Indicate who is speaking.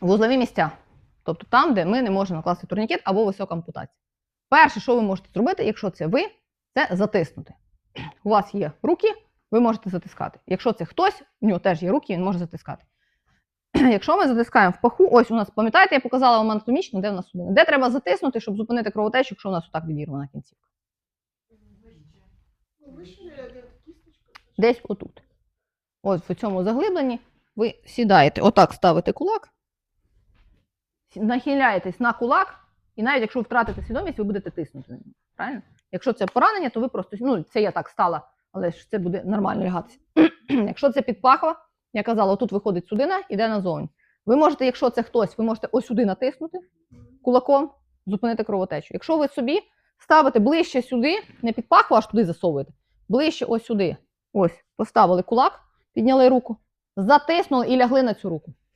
Speaker 1: вузлові місця. Тобто там, де ми не можемо накласти турнікет або висока ампутація. Перше, що ви можете зробити, якщо це ви, це затиснути. У вас є руки, ви можете затискати. Якщо це хтось, у нього теж є руки, він може затискати. Якщо ми затискаємо в паху, ось у нас, пам'ятаєте, я показала вам анатомічно, де в нас судина. Де треба затиснути, щоб зупинити кровотечу, якщо у нас отак відірвана кінцівка. Десь отут. Ось в цьому заглибленні ви сідаєте, отак ставите кулак, нахиляєтесь на кулак, і навіть якщо ви втратите свідомість, ви будете тиснути на нього. Правильно? Якщо це поранення, то ви просто, ну, це я так стала, але ж це буде нормально лягатися. якщо це підпахва, я казала, отут виходить судина, іде назовні. Ви можете, якщо це хтось, ви можете ось сюди натиснути кулаком, зупинити кровотечу. Якщо ви собі ставите ближче сюди, не під пахву, аж туди засовуєте, ближче ось сюди. Ось, поставили кулак, підняли руку, затиснули і лягли на цю руку.